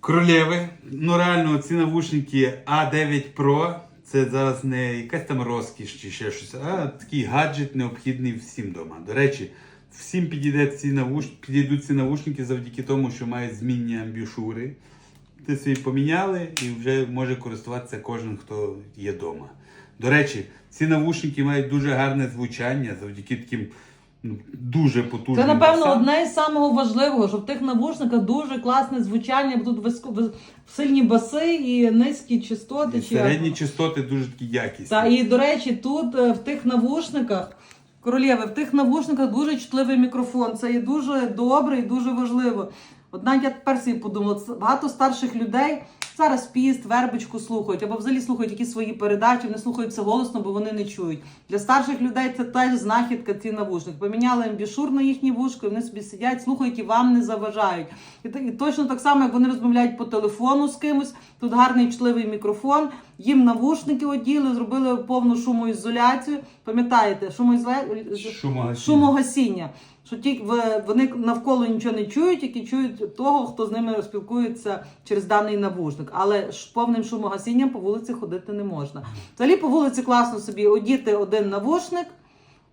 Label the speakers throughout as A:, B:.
A: Королеви. Ну реально, ці навушники A9 Pro. Це зараз не якась там розкіш чи ще щось, а такий гаджет необхідний всім вдома. До речі, всім підійде ці навуш... підійдуть ці навушники завдяки тому, що мають змінні амбішури. Ти свої поміняли і вже може користуватися кожен, хто є вдома. До речі, ці навушники мають дуже гарне звучання завдяки таким дуже потужним.
B: Це, напевно,
A: басам.
B: одне із самого важливого, що в тих навушниках дуже класне звучання, тут виско- сильні баси і низькі частоти.
A: І
B: як
A: середні
B: воно.
A: частоти дуже такі якісні.
B: Та і до речі, тут е, в тих навушниках, королєви, в тих навушниках дуже чутливий мікрофон. Це є дуже добре і дуже важливо. Навіть я тепер собі подумала, багато старших людей зараз піст, вербичку слухають, або взагалі слухають якісь свої передачі, вони слухають це голосно, бо вони не чують. Для старших людей це теж знахідка ці навушники. Поміняли амбішур на їхні вушки, вони собі сидять, слухають і вам не заважають. І, і точно так само, як вони розмовляють по телефону з кимось, тут гарний чутливий мікрофон, їм навушники оділи, зробили повну шумоізоляцію. Пам'ятаєте, шумоізоляцію?
A: Шумогасіння.
B: Що ті вони навколо нічого не чують, які чують того, хто з ними спілкується через даний навушник. Але ж повним шумогасінням по вулиці ходити не можна. Взагалі по вулиці класно собі одіти один навушник,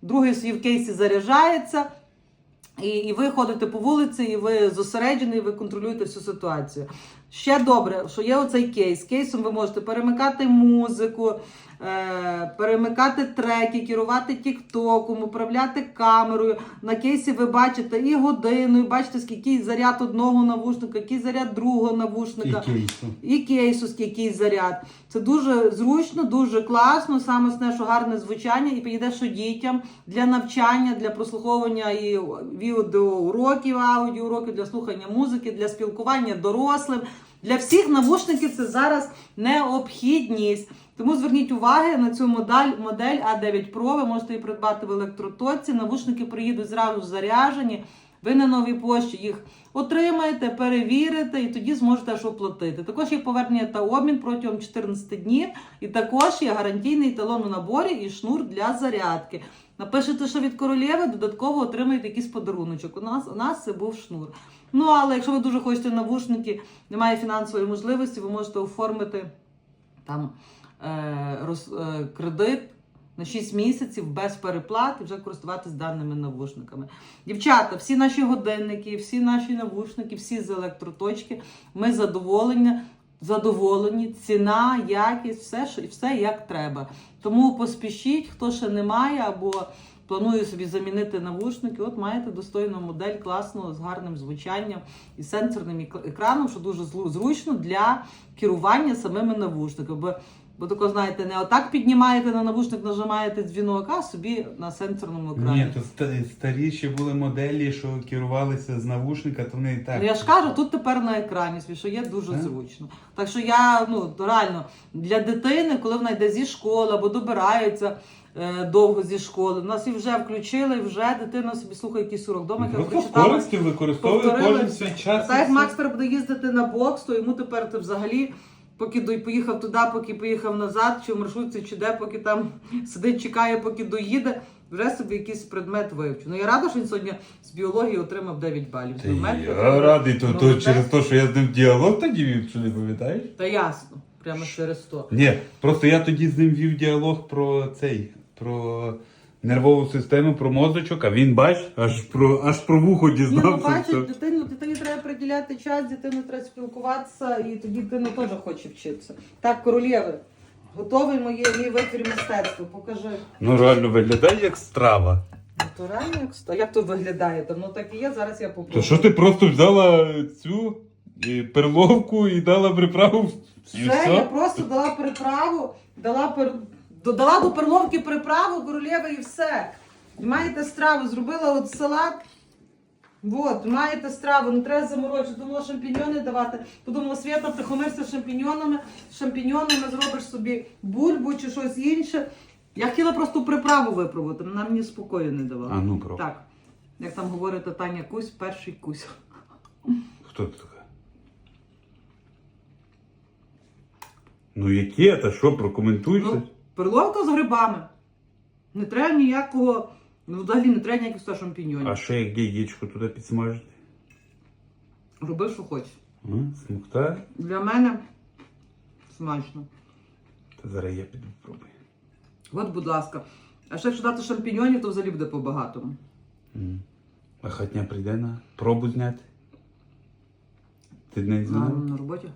B: другий свій в кейсі заряджається. І, і ви ходите по вулиці, і ви зосереджені, і ви контролюєте всю ситуацію. Ще добре, що є оцей кейс. Кейсом ви можете перемикати музику, перемикати треки, керувати тіктоком, управляти камерою. На кейсі ви бачите і годину, і бачите, скільки заряд одного навушника, який заряд другого навушника.
A: І кейсу.
B: І кейсу якийсь заряд. Це дуже зручно, дуже класно. Саме основне, що гарне звучання, і підійде, що дітям для навчання, для прослуховування і відеоуроків, аудіоуроків, для слухання музики, для спілкування дорослим. Для всіх навушників це зараз необхідність. Тому зверніть увагу на цю модель, модель А9 Pro. Ви можете її придбати в електротоці. Навушники приїдуть зразу заряжені. Ви на новій пошті їх отримаєте, перевірите і тоді зможете аж оплатити. Також є повернення та обмін протягом 14 днів, і також є гарантійний талон у наборі і шнур для зарядки. Напишете, що від королєви додатково отримаєте якийсь подаруночок. У нас у нас це був шнур. Ну але якщо ви дуже хочете навушники, немає фінансової можливості, ви можете оформити там е, роз, е, кредит на 6 місяців без переплат і вже користуватись даними навушниками. Дівчата, всі наші годинники, всі наші навушники, всі з електроточки, ми задоволені, задоволені, ціна, якість, все, все як треба. Тому поспішіть, хто ще не має або планує собі замінити навушники, от маєте достойну модель, класну, з гарним звучанням і сенсорним екраном, що дуже зру- зручно для керування самими навушниками. Бо, бо тако, знаєте, не отак піднімаєте на навушник, нажимаєте дзвінок, а собі на сенсорному екрані.
A: Ні, то ста- старіші були моделі, що керувалися з навушника, то вони і так.
B: Ну, я ж кажу, тут тепер на екрані, що є дуже
A: Так.
B: зручно. Так що я ну реально для дитини, коли вона йде зі школи або добирається довго зі школи, нас і вже включили, і вже дитина собі слухає якийсь урок. Дома
A: Просто
B: прочитала.
A: використовує кожен свій час.
B: Так як Макс тепер буде їздити на бокс, то йому тепер ти взагалі. Поки до- поїхав туди, поки поїхав назад, чи в маршрутці, чи де, поки там сидить, чекає, поки доїде, вже собі якийсь предмет вивчив. Ну я рада, що він сьогодні з біології отримав 9 балів.
A: Та
B: Предмет
A: Я радий, то, то
B: Молодець.
A: через те, що я з ним діалог тоді вів, не пам'ятаєш?
B: Та ясно, прямо через то.
A: Ні, просто я тоді з ним вів діалог про цей, про нервову систему, про мозочок, а він бач, аж про аж про вухо
B: Ні, ну
A: дізнався.
B: бачиш,
A: що-
B: дитину, дитині треба приділяти час, дитину треба спілкуватися, і тоді дитина теж хоче вчитися. Так, королєви, готовий моє, мій витвір мистецтва, покажи.
A: Ну реально виглядає як страва.
B: Натурально, як ста- як то виглядає? Там ну так і є, зараз я попробую.
A: То що ти просто взяла цю і перловку і дала приправу? І
B: Все,
A: все?
B: я просто дала приправу, дала пер... додала до перловки приправу, королєва і все. І маєте страву, зробила от салат. От, маєте страву, не треба заморочити. Думала шампіньони давати. Подумала, Свята, втихомирся з шампіньонами. Шампіньонами зробиш собі бульбу чи щось інше. Я хотіла просто приправу випробувати, вона мені спокою не давала.
A: А ну про.
B: Так, як там говорить Таня Кусь, перший кусь.
A: Хто ти така? Ну яке, та що, прокоментуй
B: Ну? Перловка з грибами. Не треба ніякого, ну взагалі не треба ніяких шампіньонів.
A: А ще як яєчко туди підсмажити?
B: Роби, що хочеш.
A: М, Смокта.
B: Для мене смачно.
A: Та зараз я піду пробую.
B: От, будь ласка. А ще якщо дати шампіньонів, то взагалі буде по-багатому.
A: М. А хатня прийде на пробу зняти. Ти не
B: На,
A: знав?
B: на роботі.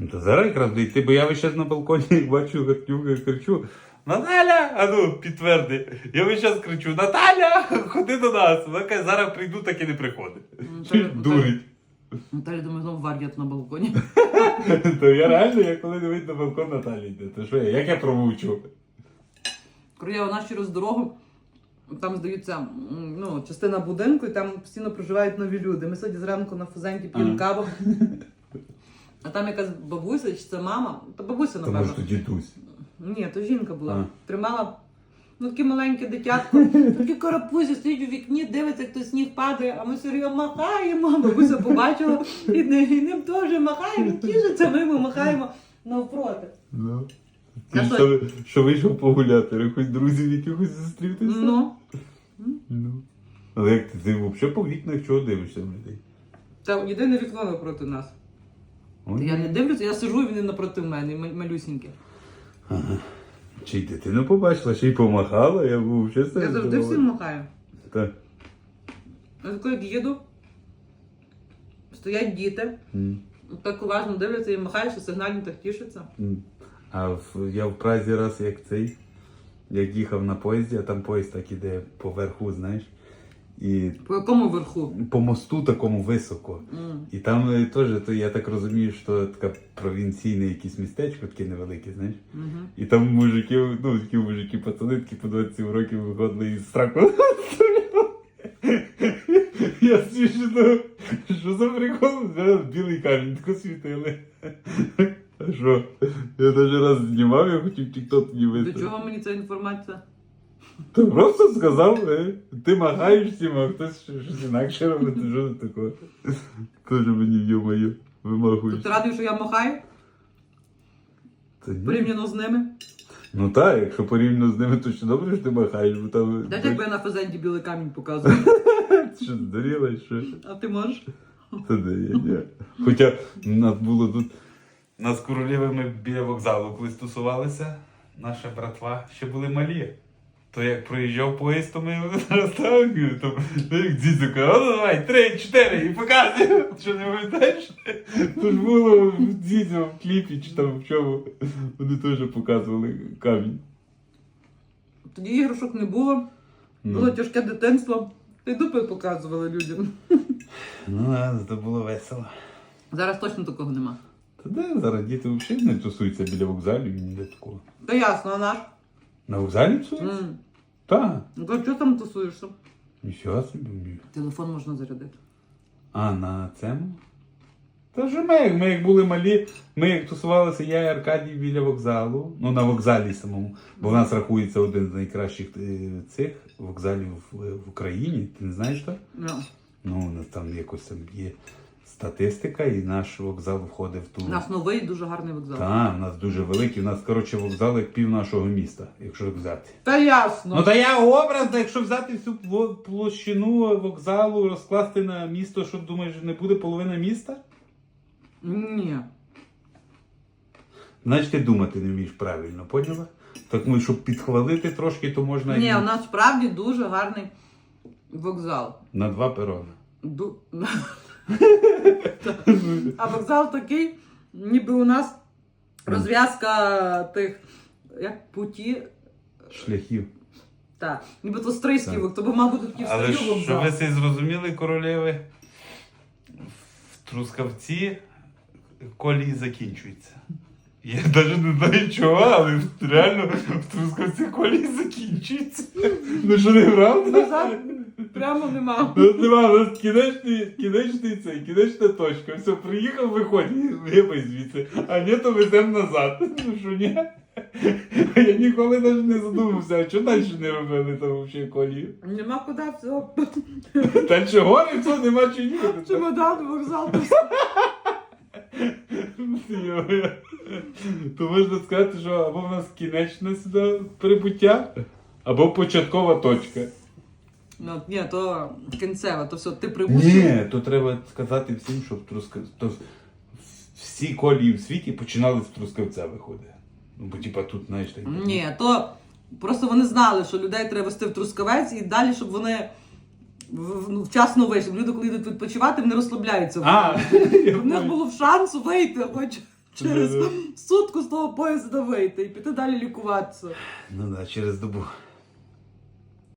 A: Ну то зараз якраз дійти, бо я весь час на балконі бачу гатнюка, кричу. Наталя! А ну, підтверди. Я весь час кричу: Наталя! Ходи до нас! Вона каже, зараз прийду, так і не приходить.
B: Наталя-
A: Дурить.
B: Наталя, думаю, знову вар'ят на балконі.
A: То я реально, я коли вийду на балкон Наталі йде. То що я? Як я промовчу?
B: Я вона через дорогу, там здається, м, ну, частина будинку, і там постійно проживають нові люди. Ми сьогодні зранку на фузенті п'ємо
A: Ага.
B: каву. А там якась бабуся, чи це мама, та бабуся,
A: Тому
B: напевно.
A: що дідусь.
B: Ні, то жінка була.
A: А.
B: Тримала ну, таке маленьке дитятко, такі карапузі стоїть у вікні, дивиться, як то сніг падає, а ми серйозно махаємо. Бабуся побачила і, не- і ним теж махаємо, тішиться, ми йому махаємо навпроти.
A: Ну. Ти
B: що-
A: що, що вийшов погуляти, хоч друзів якихось зустрітися?
B: Ну,
A: Ну. Але як ти, ти взагалі по вікнах чого дивишся в людей?
B: та єдине вікно навпроти нас.
A: Ой.
B: Я не дивлюся, я сижу, і вони напроти мене, ма- малюсінькі.
A: Чи й дитину побачила, ще й помахала, я був взагалі
B: Я завжди всім махаю.
A: Так.
B: Я тако, як їду, стоять діти, так уважно дивляться і махають, що сигнальні так тішаться.
A: А в, я в Празі раз як цей, як їхав на поїзді, а там поїзд так іде поверху, знаєш. І
B: По якому верху?
A: по мосту такому високо.
B: М.
A: І там е, теж, то я так розумію, що таке провінційне якесь містечко, таке невелике, знаєш.
B: Мгм.
A: І там мужики, ну такі мужики, пацани, такі по 27 років виходили із страху. Я смішно, що за прикол? Зараз білий камінь тако світили. А що? Я навіть раз знімав, я хотів тік-ток не
B: До чого мені ця інформація?
A: Ти просто сказав, е, ти магаєш всім, а хтось щось інакше робить, що це таке? Тоже мені йо-моє, вимахуєш.
B: Ти радий, що я махаю
A: Та ні.
B: порівняно з ними?
A: Ну так, якщо порівняно з ними, то ще добре, що ти махаєш, бо там.
B: Знаєш, якби я на фазенті білий камінь показую.
A: Що здуріла, що?
B: А ти можеш?
A: Та де я, ні. Хоча нас було тут. Нас з королівами біля вокзалу колись тусувалися, наша братва ще були малі. То як проїжджав поїзд, то ми розставили, то ну, як дідько ну давай, три, чотири, і показує. Що не пам'ятаєш? То ж було в дідьо в кліпі чи там в чому. Вони теж показували камінь.
B: Тоді іграшок не було, було
A: Ну,
B: тяжке дитинство. Та й дупи показували людям.
A: ну це було весело.
B: Зараз точно такого нема.
A: Та де зараз діти взагалі не тусуються біля вокзалів і ніде такого.
B: Та ясно, а наш?
A: На вокзалі тусуються?
B: М.
A: Так.
B: Ну то чого там тусуєшся?
A: Ніфіга собі.
B: Телефон можна зарядити.
A: А на цьому? Та ж ми, як ми як були малі, ми як тусувалися, я і Аркадій біля вокзалу, ну на вокзалі самому, бо в нас рахується один з найкращих е, цих вокзалів в, в Україні. Ти не знаєш так?
B: Ну,
A: у нас там якось там є статистика, і наш вокзал входить в ту.
B: У нас новий дуже гарний вокзал.
A: Так, у нас дуже великий. У нас, коротше, вокзал як пів нашого міста, якщо взяти.
B: Та ясно.
A: Ну та я образно, якщо взяти всю площину вокзалу, розкласти на місто, що думаєш, не буде половина міста?
B: Ні.
A: Значить, ти думати не вмієш правильно, поняла? Так ну, щоб підхвалити трошки, то можна
B: Ні,
A: і
B: у нас справді дуже гарний вокзал.
A: на два перони.
B: Ду... а вокзал такий, ніби у нас розв'язка тих, як путі.
A: Шляхів.
B: Так, ніби то вокзал, то мав мабуть, такий
A: Але щоб ви це зрозуміли, королеви, в Трускавці колії закінчуються. Я навіть не знаю чого, але реально в Трускавці колії закінчуються. Ну що не правда?
B: Прямо нема.
A: Ну, нема, у нас кінечний, кінечний цей, кінечна точка. Все, приїхав, виходь, гибай звідси. А ні, то веземо назад. Ну що ні? Я ніколи навіть не задумався, а чого далі не робили там взагалі колію?
B: Нема куди все.
A: Та чого не це нема чи їхати?
B: Чемодан, вокзал.
A: Йо-йо. То можна сказати, що або в нас кінечне сюди прибуття, або початкова точка.
B: Ну, ні, то кінцева, то все, ти прибув.
A: Ні, то треба сказати всім, щоб труска... то всі колії в світі починали з трускавця виходити. Ну, бо типа тут, знаєш, так.
B: Ні, то просто вони знали, що людей треба вести в трускавець і далі, щоб вони в- в- ну, вчасно вийшли. Люди, коли йдуть відпочивати, вони розслабляються.
A: А, я
B: В них
A: понял.
B: було б шансу вийти, хоч через сутку з того поїзда вийти і піти далі лікуватися.
A: Ну да, через добу.